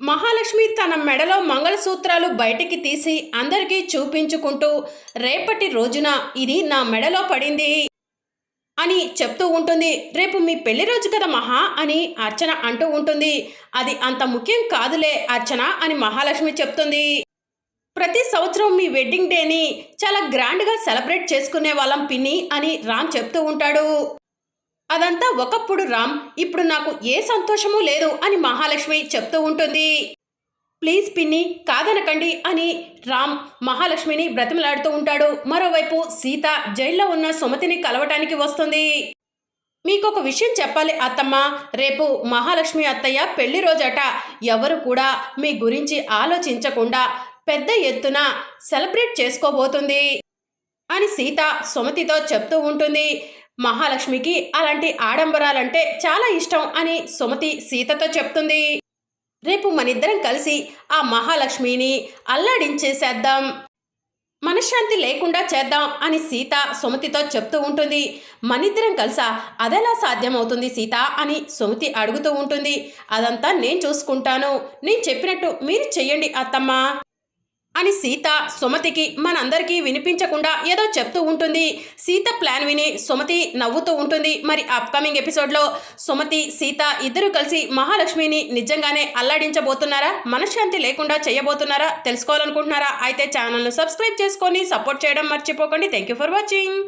మహాలక్ష్మి తన మెడలో మంగళసూత్రాలు బయటికి తీసి అందరికీ చూపించుకుంటూ రేపటి రోజున ఇది నా మెడలో పడింది అని చెప్తూ ఉంటుంది. రేపు మీ పెళ్ళి రోజు కదా మహా అని అర్చన అంటూ ఉంటుంది. అది అంత ముఖ్యం కాదులే అర్చన అని మహాలక్ష్మి చెప్తుంది. ప్రతి సంవత్సరం మీ వెడ్డింగ్ డేని చాలా గ్రాండ్గా సెలబ్రేట్ చేసుకునే వాళ్ళం పిన్ని అని రామ్ చెప్తూ ఉంటాడు. అదంతా ఒకప్పుడు రామ్ ఇప్పుడు నాకు ఏ సంతోషమూ లేదు అని మహాలక్ష్మి చెప్తూ ఉంటుంది. ప్లీజ్ పిన్ని కాదనకండి అని రామ్ మహాలక్ష్మిని బ్రతిమలాడుతూ ఉంటాడు. మరోవైపు సీత జైల్లో ఉన్న సుమతిని కలవటానికి వస్తుంది. మీకు ఒక విషయం చెప్పాలి అత్తమ్మ. రేపు మహాలక్ష్మి అత్తయ్య పెళ్ళి రోజట ఎవరు కూడా మీ గురించి ఆలోచించకుండా పెద్ద ఎత్తున సెలబ్రేట్ చేసుకోబోతుంది అని సీత సుమతితో చెప్తూ ఉంటుంది. మహాలక్ష్మికి అలాంటి ఆడంబరాలంటే చాలా ఇష్టం అని సుమతి సీతతో చెప్తుంది. రేపు మనిద్దరం కలిసి ఆ మహాలక్ష్మిని అల్లాడించేసేద్దాం. మనశ్శాంతి లేకుండా చేద్దాం అని సీత సుమతితో చెప్తూ ఉంటుంది. మనిద్దరం కలిసా అదెలా సాధ్యమవుతుంది సీత అని సుమతి అడుగుతూ ఉంటుంది. అదంతా నేను చూసుకుంటాను. నేను చెప్పినట్టు మీరు చెయ్యండి అత్తమ్మ. అని సీత సుమతికి మనందరికీ వినిపించకుండా ఏదో చెప్తూ ఉంటుంది. సీత ప్లాన్ విని సుమతి నవ్వుతూ ఉంటుంది. మరి అప్కమింగ్ ఎపిసోడ్లో సుమతి సీత ఇద్దరు కలిసి మహాలక్ష్మిని నిజంగానే అల్లాడించబోతున్నారా? మనశ్శాంతి లేకుండా చేయబోతున్నారా? తెలుసుకోవాలనుకుంటున్నారా? అయితే ఛానల్ను సబ్స్క్రైబ్ చేసుకొని సపోర్ట్ చేయడం మర్చిపోకండి. Thank you for watching